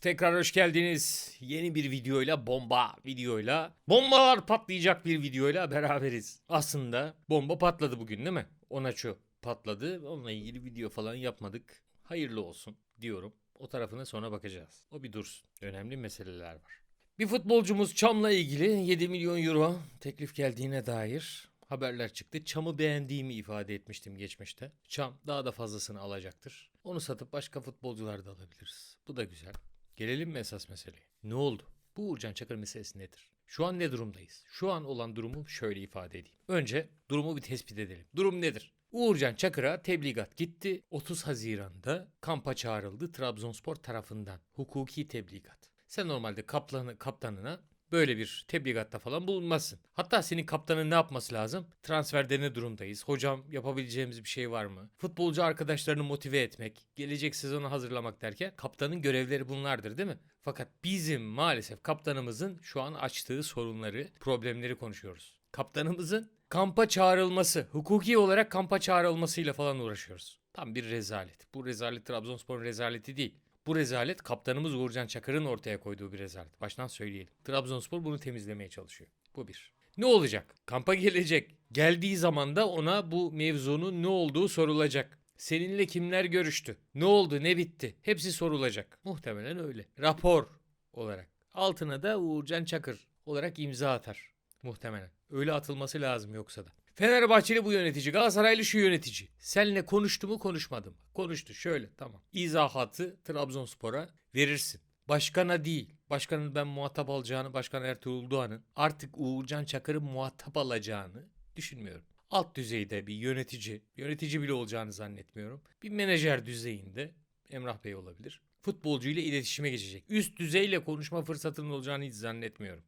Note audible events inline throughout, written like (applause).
Tekrar hoş geldiniz. Yeni bir videoyla, bomba videoyla, bombalar patlayacak bir videoyla beraberiz. Aslında bomba patladı bugün değil mi? Onaço patladı. Onunla ilgili video falan yapmadık. Hayırlı olsun diyorum. O tarafına sonra bakacağız. O bir dursun. Önemli meseleler var. Bir futbolcumuz Çam'la ilgili 7 milyon euro teklif geldiğine dair haberler çıktı. Çam'ı beğendiğimi ifade etmiştim geçmişte. Çam daha da fazlasını alacaktır. Onu satıp başka futbolcular da alabiliriz. Bu da güzel. Gelelim mi esas meseleye? Ne oldu? Bu Uğurcan Çakır meselesi nedir? Şu an ne durumdayız? Şu an olan durumu şöyle ifade edeyim. Önce durumu bir tespit edelim. Durum nedir? Uğurcan Çakır'a tebligat gitti. 30 Haziran'da kampa çağrıldı Trabzonspor tarafından. Hukuki tebligat. Sen normalde kaplanı, kaptanına böyle bir tebligatta falan bulunmazsın. Hatta senin kaptanın ne yapması lazım? Transferde ne durumdayız? Hocam yapabileceğimiz bir şey var mı? Futbolcu arkadaşlarını motive etmek, gelecek sezonu hazırlamak derken kaptanın görevleri bunlardır değil mi? Fakat bizim maalesef kaptanımızın şu an açtığı sorunları, problemleri konuşuyoruz. Kaptanımızın kampa çağrılması, hukuki olarak kampa çağrılmasıyla falan uğraşıyoruz. Tam bir rezalet. Bu rezalet Trabzonspor'un rezaleti değil. Bu rezalet kaptanımız Uğurcan Çakır'ın ortaya koyduğu bir rezalet. Baştan söyleyelim. Trabzonspor bunu temizlemeye çalışıyor. Bu bir. Ne olacak? Kampa (laughs) gelecek. Geldiği zaman da ona bu mevzunun ne olduğu sorulacak. Seninle kimler görüştü? Ne oldu? Ne bitti? Hepsi sorulacak. Muhtemelen öyle. Rapor olarak. Altına da Uğurcan Çakır olarak imza atar. Muhtemelen. Öyle atılması lazım yoksa da. Fenerbahçeli bu yönetici, Galatasaraylı şu yönetici. Seninle konuştu mu konuşmadı mı? Konuştu şöyle tamam. İzahatı Trabzonspor'a verirsin. Başkana değil. Başkanın ben muhatap alacağını, Başkan Ertuğrul Doğan'ın artık Uğurcan Çakır'ı muhatap alacağını düşünmüyorum. Alt düzeyde bir yönetici, yönetici bile olacağını zannetmiyorum. Bir menajer düzeyinde Emrah Bey olabilir. Futbolcu ile iletişime geçecek. Üst düzeyle konuşma fırsatının olacağını hiç zannetmiyorum.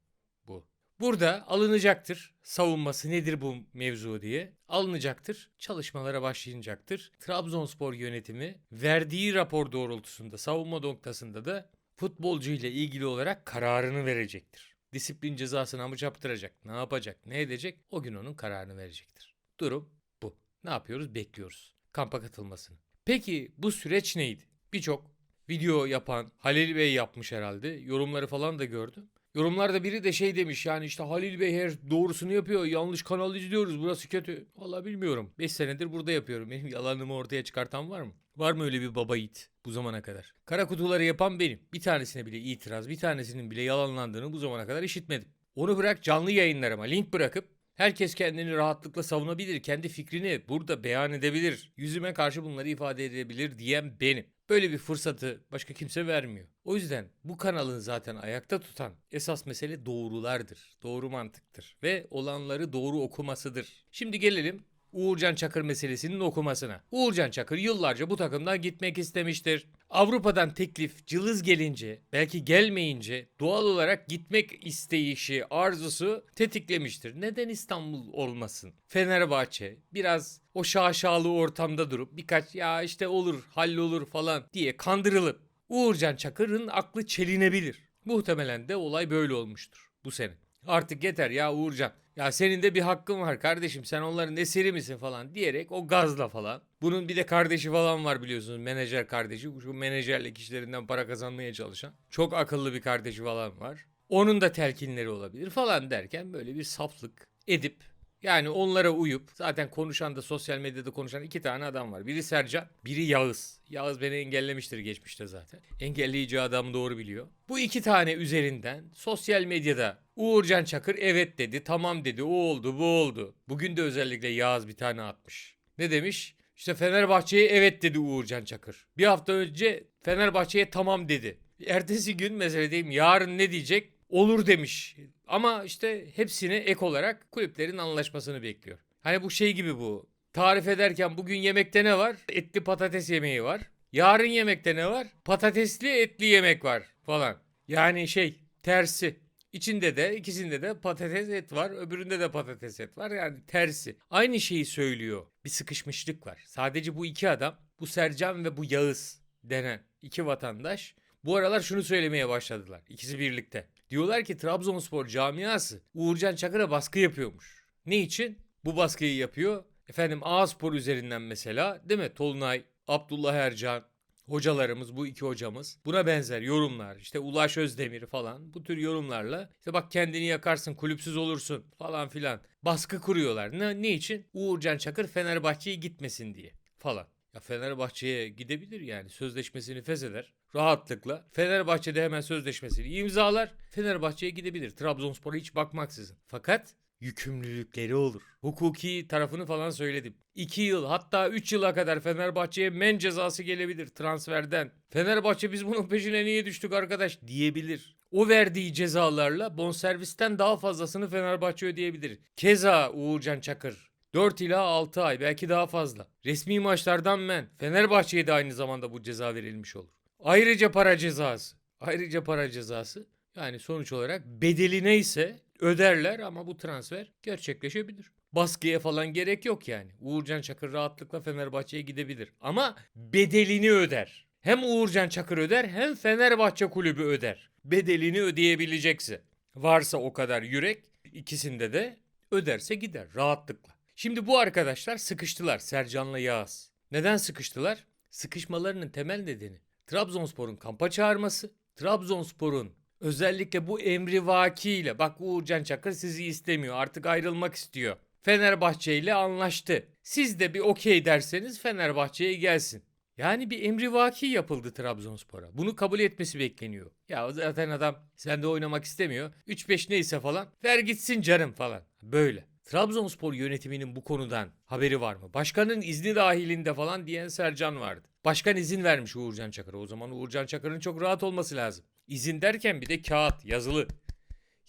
Bu. Burada alınacaktır. Savunması nedir bu mevzu diye. Alınacaktır. Çalışmalara başlayacaktır. Trabzonspor yönetimi verdiği rapor doğrultusunda savunma noktasında da futbolcu ile ilgili olarak kararını verecektir. Disiplin cezasını mı çarptıracak, ne yapacak, ne edecek o gün onun kararını verecektir. Durum bu. Ne yapıyoruz? Bekliyoruz. Kampa katılmasını. Peki bu süreç neydi? Birçok video yapan Halil Bey yapmış herhalde. Yorumları falan da gördüm. Yorumlarda biri de şey demiş yani işte Halil Bey her doğrusunu yapıyor. Yanlış kanal izliyoruz burası kötü. Valla bilmiyorum. 5 senedir burada yapıyorum. (laughs) Benim yalanımı ortaya çıkartan var mı? Var mı öyle bir baba yiğit bu zamana kadar? Kara kutuları yapan benim. Bir tanesine bile itiraz, bir tanesinin bile yalanlandığını bu zamana kadar işitmedim. Onu bırak canlı yayınlarıma link bırakıp Herkes kendini rahatlıkla savunabilir, kendi fikrini burada beyan edebilir, yüzüme karşı bunları ifade edebilir diyen benim. Böyle bir fırsatı başka kimse vermiyor. O yüzden bu kanalın zaten ayakta tutan esas mesele doğrulardır, doğru mantıktır ve olanları doğru okumasıdır. Şimdi gelelim Uğurcan Çakır meselesinin okumasına. Uğurcan Çakır yıllarca bu takımdan gitmek istemiştir. Avrupa'dan teklif cılız gelince, belki gelmeyince doğal olarak gitmek isteyişi, arzusu tetiklemiştir. Neden İstanbul olmasın? Fenerbahçe biraz o şaşalı ortamda durup birkaç ya işte olur, hallolur falan diye kandırılıp Uğurcan Çakır'ın aklı çelinebilir. Muhtemelen de olay böyle olmuştur bu sene. Artık yeter ya Uğurcan. Ya senin de bir hakkın var kardeşim sen onların esiri misin falan diyerek o gazla falan. Bunun bir de kardeşi falan var biliyorsunuz menajer kardeşi. Şu menajerlik işlerinden para kazanmaya çalışan. Çok akıllı bir kardeşi falan var. Onun da telkinleri olabilir falan derken böyle bir saflık edip yani onlara uyup zaten konuşan da sosyal medyada konuşan iki tane adam var. Biri Sercan, biri Yağız. Yağız beni engellemiştir geçmişte zaten. Engelleyici adam doğru biliyor. Bu iki tane üzerinden sosyal medyada Uğurcan Çakır evet dedi, tamam dedi, o oldu, bu oldu. Bugün de özellikle Yağız bir tane atmış. Ne demiş? İşte Fenerbahçe'ye evet dedi Uğurcan Çakır. Bir hafta önce Fenerbahçe'ye tamam dedi. Ertesi gün mesela diyeyim yarın ne diyecek? Olur demiş. Ama işte hepsine ek olarak kulüplerin anlaşmasını bekliyor. Hani bu şey gibi bu. Tarif ederken bugün yemekte ne var? Etli patates yemeği var. Yarın yemekte ne var? Patatesli etli yemek var falan. Yani şey tersi. İçinde de ikisinde de patates et var. Öbüründe de patates et var. Yani tersi. Aynı şeyi söylüyor. Bir sıkışmışlık var. Sadece bu iki adam bu Sercan ve bu Yağız denen iki vatandaş bu aralar şunu söylemeye başladılar. İkisi birlikte. Diyorlar ki Trabzonspor camiası Uğurcan Çakır'a baskı yapıyormuş. Ne için? Bu baskıyı yapıyor. Efendim Ağaspor üzerinden mesela değil mi? Tolunay, Abdullah Ercan, hocalarımız, bu iki hocamız buna benzer yorumlar, işte Ulaş Özdemir falan bu tür yorumlarla işte bak kendini yakarsın, kulüpsüz olursun falan filan baskı kuruyorlar. Ne, ne için? Uğurcan Çakır Fenerbahçe'ye gitmesin diye falan. Ya Fenerbahçe'ye gidebilir yani sözleşmesini fesheder rahatlıkla. Fenerbahçe'de hemen sözleşmesini imzalar. Fenerbahçe'ye gidebilir. Trabzonspor'a hiç bakmaksızın. Fakat yükümlülükleri olur. Hukuki tarafını falan söyledim. 2 yıl hatta 3 yıla kadar Fenerbahçe'ye men cezası gelebilir transferden. Fenerbahçe biz bunun peşine niye düştük arkadaş diyebilir. O verdiği cezalarla bonservisten daha fazlasını Fenerbahçe ödeyebilir. Keza Uğurcan Çakır 4 ila 6 ay belki daha fazla. Resmi maçlardan men Fenerbahçe'ye de aynı zamanda bu ceza verilmiş olur. Ayrıca para cezası. Ayrıca para cezası. Yani sonuç olarak bedeli neyse öderler ama bu transfer gerçekleşebilir. Baskıya falan gerek yok yani. Uğurcan Çakır rahatlıkla Fenerbahçe'ye gidebilir. Ama bedelini öder. Hem Uğurcan Çakır öder hem Fenerbahçe kulübü öder. Bedelini ödeyebilecekse. Varsa o kadar yürek ikisinde de öderse gider rahatlıkla. Şimdi bu arkadaşlar sıkıştılar Sercan'la Yağız. Neden sıkıştılar? Sıkışmalarının temel nedeni Trabzonspor'un kampa çağırması, Trabzonspor'un özellikle bu emri vakiyle bak Uğurcan Çakır sizi istemiyor artık ayrılmak istiyor. Fenerbahçe ile anlaştı. Siz de bir okey derseniz Fenerbahçe'ye gelsin. Yani bir emri vaki yapıldı Trabzonspor'a. Bunu kabul etmesi bekleniyor. Ya zaten adam sende oynamak istemiyor. 3-5 neyse falan. Ver gitsin canım falan. Böyle. Trabzonspor yönetiminin bu konudan haberi var mı? Başkanın izni dahilinde falan diyen Sercan vardı. Başkan izin vermiş Uğurcan Çakır'a. O zaman Uğurcan Çakır'ın çok rahat olması lazım. İzin derken bir de kağıt, yazılı.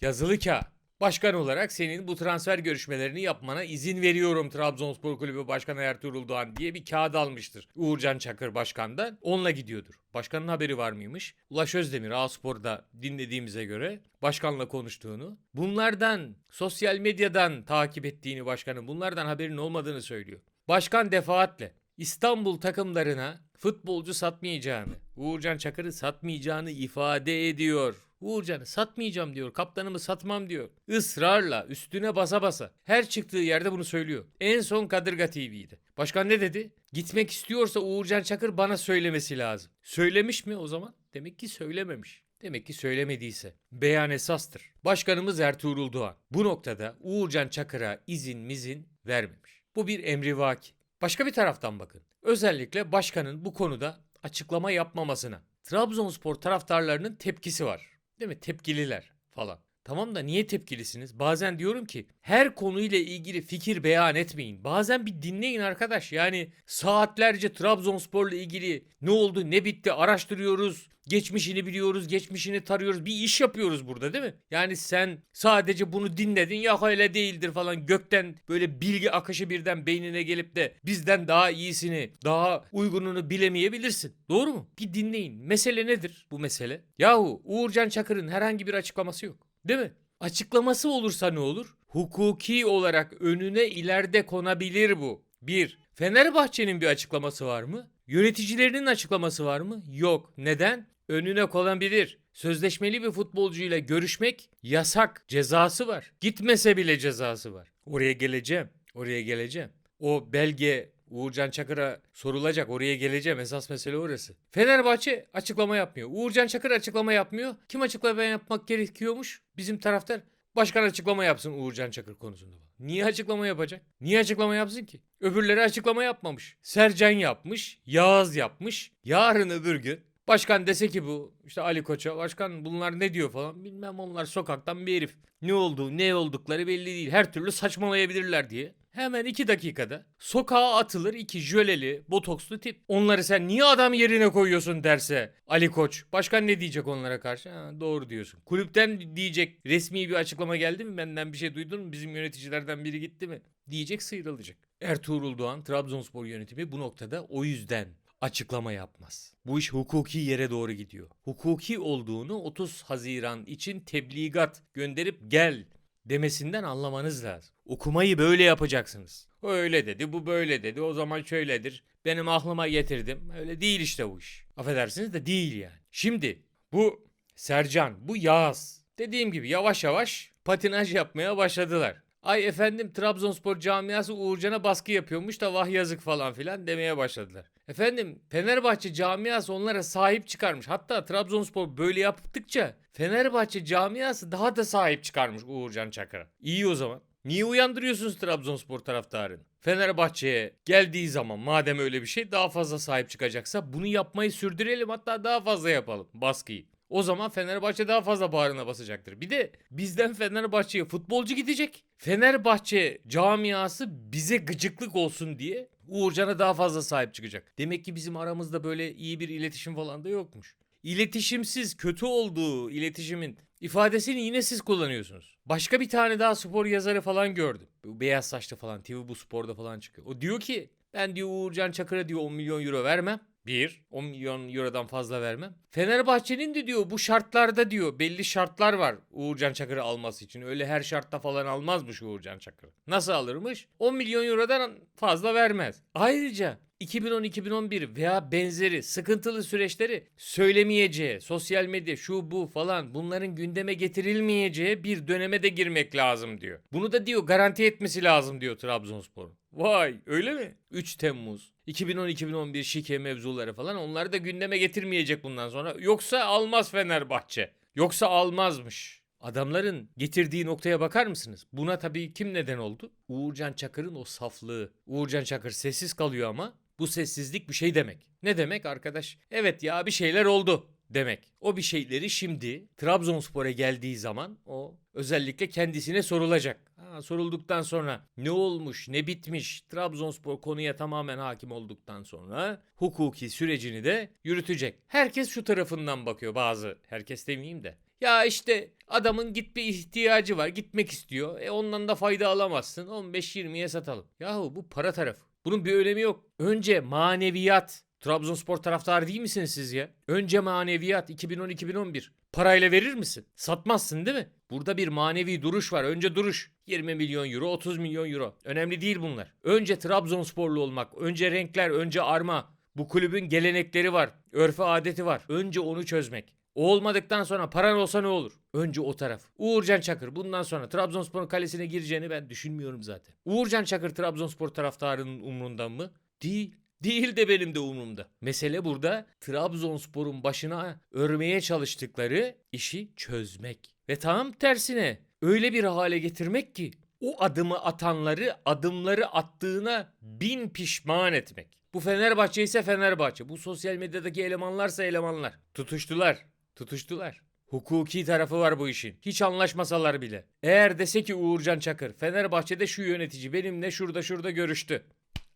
Yazılı kağıt. Başkan olarak senin bu transfer görüşmelerini yapmana izin veriyorum Trabzonspor Kulübü Başkanı Ertuğrul Doğan diye bir kağıt almıştır. Uğurcan Çakır başkandan onunla gidiyordur. Başkanın haberi var mıymış? Ulaş Özdemir A-Spor'da dinlediğimize göre başkanla konuştuğunu, bunlardan sosyal medyadan takip ettiğini başkanın bunlardan haberinin olmadığını söylüyor. Başkan defaatle İstanbul takımlarına futbolcu satmayacağını, Uğurcan Çakır'ı satmayacağını ifade ediyor. Uğurcan'ı satmayacağım diyor. Kaptanımı satmam diyor. Israrla üstüne basa basa. Her çıktığı yerde bunu söylüyor. En son Kadırga TV'ydi. Başkan ne dedi? Gitmek istiyorsa Uğurcan Çakır bana söylemesi lazım. Söylemiş mi o zaman? Demek ki söylememiş. Demek ki söylemediyse. Beyan esastır. Başkanımız Ertuğrul Doğan. Bu noktada Uğurcan Çakır'a izin mizin vermemiş. Bu bir emrivaki. Başka bir taraftan bakın. Özellikle başkanın bu konuda açıklama yapmamasına. Trabzonspor taraftarlarının tepkisi var. Değil mi? Tepkililer falan. Tamam da niye tepkilisiniz? Bazen diyorum ki her konuyla ilgili fikir beyan etmeyin. Bazen bir dinleyin arkadaş. Yani saatlerce Trabzonspor'la ilgili ne oldu ne bitti araştırıyoruz. Geçmişini biliyoruz, geçmişini tarıyoruz. Bir iş yapıyoruz burada değil mi? Yani sen sadece bunu dinledin ya öyle değildir falan gökten böyle bilgi akışı birden beynine gelip de bizden daha iyisini, daha uygununu bilemeyebilirsin. Doğru mu? Bir dinleyin. Mesele nedir bu mesele? Yahu Uğurcan Çakır'ın herhangi bir açıklaması yok. Değil mi? Açıklaması olursa ne olur? Hukuki olarak önüne ileride konabilir bu. Bir, Fenerbahçe'nin bir açıklaması var mı? Yöneticilerinin açıklaması var mı? Yok. Neden? Önüne konabilir. Sözleşmeli bir futbolcuyla görüşmek yasak. Cezası var. Gitmese bile cezası var. Oraya geleceğim. Oraya geleceğim. O belge Uğurcan Çakır'a sorulacak. Oraya geleceğim. Esas mesele orası. Fenerbahçe açıklama yapmıyor. Uğurcan Çakır açıklama yapmıyor. Kim açıklama yapmak gerekiyormuş? Bizim taraftar. Başkan açıklama yapsın Uğurcan Çakır konusunda. Niye açıklama yapacak? Niye açıklama yapsın ki? Öbürleri açıklama yapmamış. Sercan yapmış, Yağız yapmış. Yarın öbür gün başkan dese ki bu işte Ali Koç'a başkan bunlar ne diyor falan bilmem onlar sokaktan bir herif. Ne olduğu ne oldukları belli değil. Her türlü saçmalayabilirler diye. Hemen iki dakikada sokağa atılır iki jöleli, botokslu tip. Onları sen niye adam yerine koyuyorsun derse Ali Koç. Başkan ne diyecek onlara karşı? Ha, doğru diyorsun. Kulüpten diyecek resmi bir açıklama geldi mi? Benden bir şey duydun mu? Bizim yöneticilerden biri gitti mi? Diyecek sıyrılacak. Ertuğrul Doğan Trabzonspor yönetimi bu noktada o yüzden açıklama yapmaz. Bu iş hukuki yere doğru gidiyor. Hukuki olduğunu 30 Haziran için tebligat gönderip gel demesinden anlamanız lazım. Okumayı böyle yapacaksınız. O öyle dedi, bu böyle dedi, o zaman şöyledir. Benim aklıma getirdim. Öyle değil işte bu iş. Affedersiniz de değil yani. Şimdi bu Sercan, bu Yağız. Dediğim gibi yavaş yavaş patinaj yapmaya başladılar. Ay efendim Trabzonspor camiası Uğurcan'a baskı yapıyormuş da vah yazık falan filan demeye başladılar. Efendim Fenerbahçe camiası onlara sahip çıkarmış. Hatta Trabzonspor böyle yaptıkça Fenerbahçe camiası daha da sahip çıkarmış Uğurcan Çakır'a. İyi o zaman. Niye uyandırıyorsunuz Trabzonspor taraftarını? Fenerbahçe'ye geldiği zaman madem öyle bir şey daha fazla sahip çıkacaksa bunu yapmayı sürdürelim hatta daha fazla yapalım baskıyı. O zaman Fenerbahçe daha fazla bağrına basacaktır. Bir de bizden Fenerbahçe'ye futbolcu gidecek. Fenerbahçe camiası bize gıcıklık olsun diye Uğurcan'a daha fazla sahip çıkacak. Demek ki bizim aramızda böyle iyi bir iletişim falan da yokmuş. İletişimsiz kötü olduğu iletişimin ifadesini yine siz kullanıyorsunuz. Başka bir tane daha spor yazarı falan gördüm. Beyaz saçlı falan TV bu sporda falan çıkıyor. O diyor ki ben diyor Uğurcan Çakır'a diyor 10 milyon euro vermem. Bir, 10 milyon eurodan fazla vermem. Fenerbahçe'nin de diyor bu şartlarda diyor belli şartlar var Uğurcan Çakır'ı alması için. Öyle her şartta falan almazmış Uğurcan Çakır'ı. Nasıl alırmış? 10 milyon eurodan fazla vermez. Ayrıca 2010-2011 veya benzeri sıkıntılı süreçleri söylemeyeceği, sosyal medya şu bu falan bunların gündeme getirilmeyeceği bir döneme de girmek lazım diyor. Bunu da diyor garanti etmesi lazım diyor Trabzonspor. Vay öyle mi? 3 Temmuz 2010-2011 şike mevzuları falan onları da gündeme getirmeyecek bundan sonra. Yoksa almaz Fenerbahçe. Yoksa almazmış. Adamların getirdiği noktaya bakar mısınız? Buna tabii kim neden oldu? Uğurcan Çakır'ın o saflığı. Uğurcan Çakır sessiz kalıyor ama bu sessizlik bir şey demek. Ne demek arkadaş? Evet ya bir şeyler oldu demek. O bir şeyleri şimdi Trabzonspor'a geldiği zaman o özellikle kendisine sorulacak. Ha, sorulduktan sonra ne olmuş, ne bitmiş, Trabzonspor konuya tamamen hakim olduktan sonra hukuki sürecini de yürütecek. Herkes şu tarafından bakıyor bazı, herkes demeyeyim de. Ya işte adamın gitme ihtiyacı var, gitmek istiyor. E ondan da fayda alamazsın. 15-20'ye satalım. Yahu bu para tarafı. Bunun bir önemi yok. Önce maneviyat. Trabzonspor taraftarı değil misiniz siz ya? Önce maneviyat 2010-2011. Parayla verir misin? Satmazsın değil mi? Burada bir manevi duruş var. Önce duruş. 20 milyon euro, 30 milyon euro. Önemli değil bunlar. Önce Trabzonsporlu olmak, önce renkler, önce arma. Bu kulübün gelenekleri var, örfü adeti var. Önce onu çözmek. O olmadıktan sonra paran olsa ne olur? Önce o taraf. Uğurcan Çakır bundan sonra Trabzonspor'un kalesine gireceğini ben düşünmüyorum zaten. Uğurcan Çakır Trabzonspor taraftarının umrundan mı? Değil. Değil de benim de umurumda. Mesele burada Trabzonspor'un başına örmeye çalıştıkları işi çözmek. Ve tam tersine öyle bir hale getirmek ki o adımı atanları adımları attığına bin pişman etmek. Bu Fenerbahçe ise Fenerbahçe. Bu sosyal medyadaki elemanlarsa elemanlar. Tutuştular. Tutuştular. Hukuki tarafı var bu işin. Hiç anlaşmasalar bile. Eğer dese ki Uğurcan Çakır, Fenerbahçe'de şu yönetici benimle şurada şurada görüştü.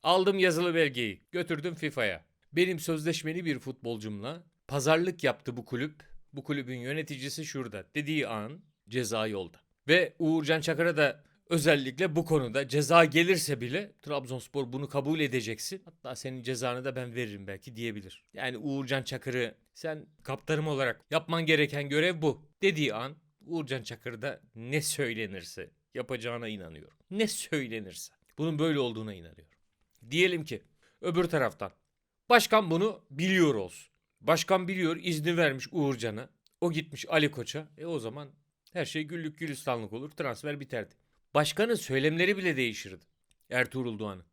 Aldım yazılı belgeyi, götürdüm FIFA'ya. Benim sözleşmeli bir futbolcumla pazarlık yaptı bu kulüp. Bu kulübün yöneticisi şurada dediği an ceza yolda. Ve Uğurcan Çakır'a da özellikle bu konuda ceza gelirse bile Trabzonspor bunu kabul edeceksin. Hatta senin cezanı da ben veririm belki diyebilir. Yani Uğurcan Çakır'ı sen kaptanım olarak yapman gereken görev bu dediği an Uğurcan Çakır'da ne söylenirse yapacağına inanıyorum. Ne söylenirse. Bunun böyle olduğuna inanıyorum. Diyelim ki öbür taraftan başkan bunu biliyor olsun. Başkan biliyor izni vermiş Uğurcan'a. O gitmiş Ali Koç'a. E o zaman her şey güllük gülistanlık olur. Transfer biterdi. Başkanın söylemleri bile değişirdi. Ertuğrul Doğan'ın.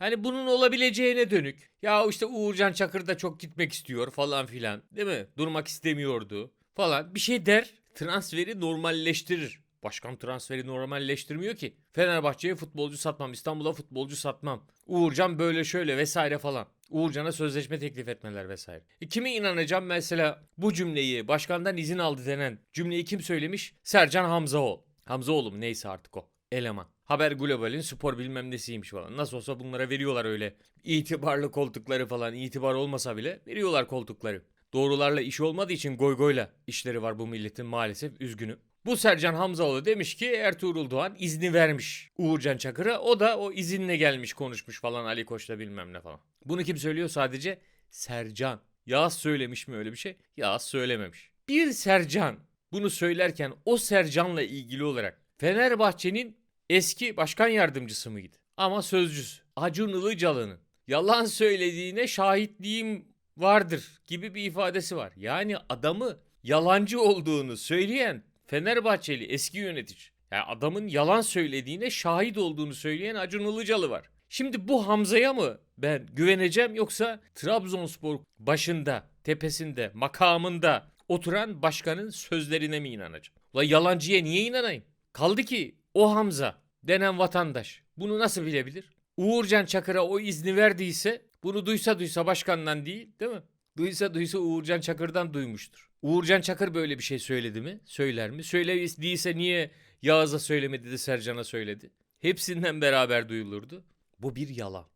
Yani bunun olabileceğine dönük. Ya işte Uğurcan Çakır da çok gitmek istiyor falan filan. Değil mi? Durmak istemiyordu falan. Bir şey der. Transferi normalleştirir. Başkan transferi normalleştirmiyor ki. Fenerbahçe'ye futbolcu satmam. İstanbul'a futbolcu satmam. Uğurcan böyle şöyle vesaire falan. Uğurcan'a sözleşme teklif etmeler vesaire. E kime inanacağım mesela bu cümleyi başkandan izin aldı denen cümleyi kim söylemiş? Sercan Hamzaoğlu. Hamzaoğlu mu neyse artık o. Eleman. Haber Global'in spor bilmem nesiymiş falan. Nasıl olsa bunlara veriyorlar öyle itibarlı koltukları falan. İtibar olmasa bile veriyorlar koltukları. Doğrularla iş olmadığı için goygoyla işleri var bu milletin maalesef üzgünüm. Bu Sercan Hamzaoğlu demiş ki Ertuğrul Doğan izni vermiş Uğurcan Çakır'a. O da o izinle gelmiş konuşmuş falan Ali Koç'la bilmem ne falan. Bunu kim söylüyor? Sadece Sercan. Yağız söylemiş mi öyle bir şey? Yağız söylememiş. Bir Sercan bunu söylerken o Sercan'la ilgili olarak Fenerbahçe'nin eski başkan yardımcısı mıydı? Ama sözcüsü. Acun Ilıcalı'nın yalan söylediğine şahitliğim vardır gibi bir ifadesi var. Yani adamı yalancı olduğunu söyleyen Fenerbahçeli eski yönetici. Yani adamın yalan söylediğine şahit olduğunu söyleyen Acun Ilıcalı var. Şimdi bu Hamza'ya mı ben güveneceğim yoksa Trabzonspor başında, tepesinde, makamında oturan başkanın sözlerine mi inanacağım? La yalancıya niye inanayım? Kaldı ki o Hamza denen vatandaş bunu nasıl bilebilir? Uğurcan Çakır'a o izni verdiyse bunu duysa duysa başkandan değil değil mi? Duysa duysa Uğurcan Çakır'dan duymuştur. Uğurcan Çakır böyle bir şey söyledi mi? Söyler mi? Söylediyse niye Yağız'a söylemedi de Sercan'a söyledi? Hepsinden beraber duyulurdu. Bu bir yalan.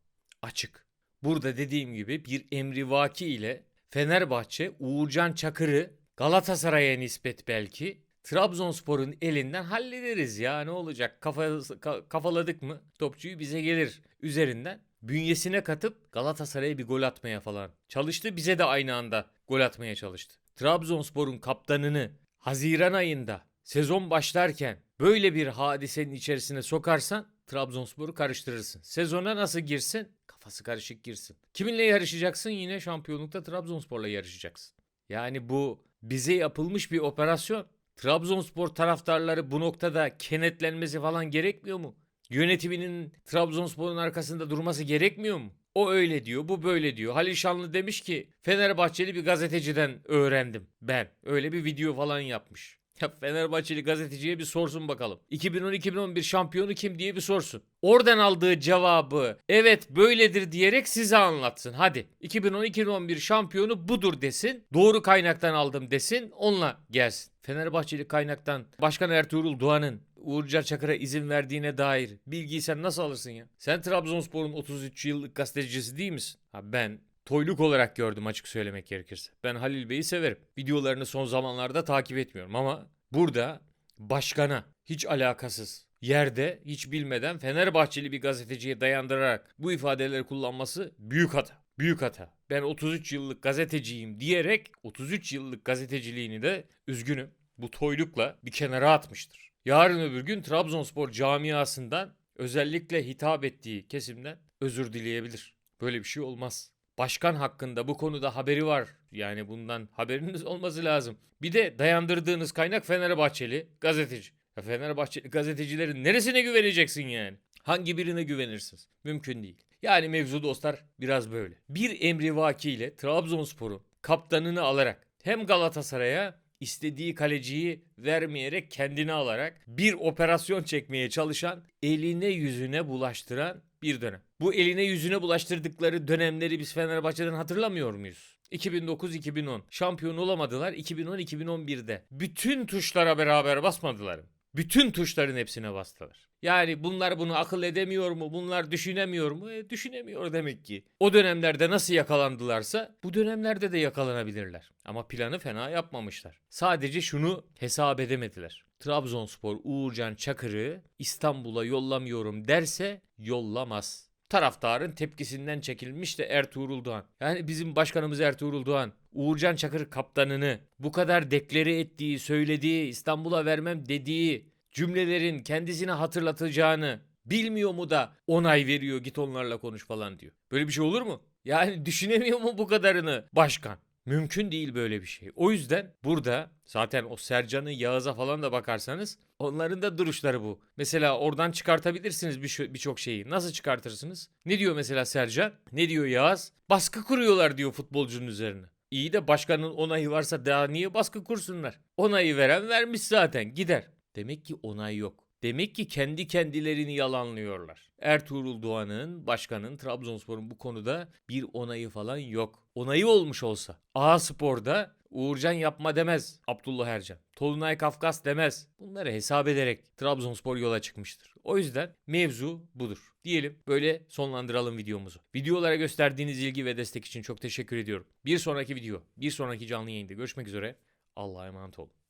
Açık. Burada dediğim gibi bir emrivaki ile Fenerbahçe Uğurcan Çakır'ı Galatasaray'a nispet belki Trabzonspor'un elinden hallederiz ya ne olacak Kafa, ka- kafaladık mı topçuyu bize gelir üzerinden bünyesine katıp Galatasaray'a bir gol atmaya falan çalıştı bize de aynı anda gol atmaya çalıştı. Trabzonspor'un kaptanını Haziran ayında sezon başlarken böyle bir hadisenin içerisine sokarsan Trabzonspor'u karıştırırsın. Sezona nasıl girsin? Kafası karışık girsin. Kiminle yarışacaksın? Yine şampiyonlukta Trabzonspor'la yarışacaksın. Yani bu bize yapılmış bir operasyon. Trabzonspor taraftarları bu noktada kenetlenmesi falan gerekmiyor mu? Yönetiminin Trabzonspor'un arkasında durması gerekmiyor mu? O öyle diyor, bu böyle diyor. Halil Şanlı demiş ki Fenerbahçeli bir gazeteciden öğrendim ben. Öyle bir video falan yapmış. Ya Fenerbahçeli gazeteciye bir sorsun bakalım. 2010-2011 şampiyonu kim diye bir sorsun. Oradan aldığı cevabı evet böyledir diyerek size anlatsın. Hadi 2010-2011 şampiyonu budur desin. Doğru kaynaktan aldım desin. Onunla gelsin. Fenerbahçeli kaynaktan Başkan Ertuğrul Doğan'ın Uğurcan Çakır'a izin verdiğine dair bilgiyi sen nasıl alırsın ya? Sen Trabzonspor'un 33 yıllık gazetecisi değil misin? Ha ben toyluk olarak gördüm açık söylemek gerekirse. Ben Halil Bey'i severim. Videolarını son zamanlarda takip etmiyorum ama burada başkana hiç alakasız yerde hiç bilmeden Fenerbahçeli bir gazeteciye dayandırarak bu ifadeleri kullanması büyük hata. Büyük hata. Ben 33 yıllık gazeteciyim diyerek 33 yıllık gazeteciliğini de üzgünüm bu toylukla bir kenara atmıştır. Yarın öbür gün Trabzonspor camiasından özellikle hitap ettiği kesimden özür dileyebilir. Böyle bir şey olmaz. Başkan hakkında bu konuda haberi var. Yani bundan haberiniz (laughs) olması lazım. Bir de dayandırdığınız kaynak Fenerbahçeli gazeteci. Ya Fenerbahçeli gazetecilerin neresine güveneceksin yani? Hangi birine güvenirsiniz? Mümkün değil. Yani mevzu dostlar biraz böyle. Bir emrivaki ile Trabzonspor'un kaptanını alarak hem Galatasaray'a istediği kaleciyi vermeyerek kendini alarak bir operasyon çekmeye çalışan, eline yüzüne bulaştıran bir dönem. Bu eline yüzüne bulaştırdıkları dönemleri biz Fenerbahçe'den hatırlamıyor muyuz? 2009-2010 şampiyon olamadılar 2010-2011'de. Bütün tuşlara beraber basmadılar. Bütün tuşların hepsine bastılar. Yani bunlar bunu akıl edemiyor mu? Bunlar düşünemiyor mu? E, düşünemiyor demek ki. O dönemlerde nasıl yakalandılarsa bu dönemlerde de yakalanabilirler. Ama planı fena yapmamışlar. Sadece şunu hesap edemediler. Trabzonspor Uğurcan Çakır'ı İstanbul'a yollamıyorum derse yollamaz. Taraftarın tepkisinden çekilmiş de Ertuğrul Doğan. Yani bizim başkanımız Ertuğrul Doğan Uğurcan Çakır kaptanını bu kadar deklare ettiği, söylediği, İstanbul'a vermem dediği cümlelerin kendisine hatırlatacağını bilmiyor mu da onay veriyor git onlarla konuş falan diyor. Böyle bir şey olur mu? Yani düşünemiyor mu bu kadarını başkan? Mümkün değil böyle bir şey. O yüzden burada zaten o Sercan'ı Yağız'a falan da bakarsanız onların da duruşları bu. Mesela oradan çıkartabilirsiniz bir- birçok şeyi. Nasıl çıkartırsınız? Ne diyor mesela Sercan? Ne diyor Yağız? Baskı kuruyorlar diyor futbolcunun üzerine. İyi de başkanın onayı varsa daha niye baskı kursunlar? Onayı veren vermiş zaten gider. Demek ki onay yok. Demek ki kendi kendilerini yalanlıyorlar. Ertuğrul Doğan'ın, başkanın, Trabzonspor'un bu konuda bir onayı falan yok. Onayı olmuş olsa. A Spor'da Uğurcan yapma demez Abdullah Ercan. Tolunay Kafkas demez. Bunları hesap ederek Trabzonspor yola çıkmıştır. O yüzden mevzu budur. Diyelim böyle sonlandıralım videomuzu. Videolara gösterdiğiniz ilgi ve destek için çok teşekkür ediyorum. Bir sonraki video, bir sonraki canlı yayında görüşmek üzere. Allah'a emanet olun.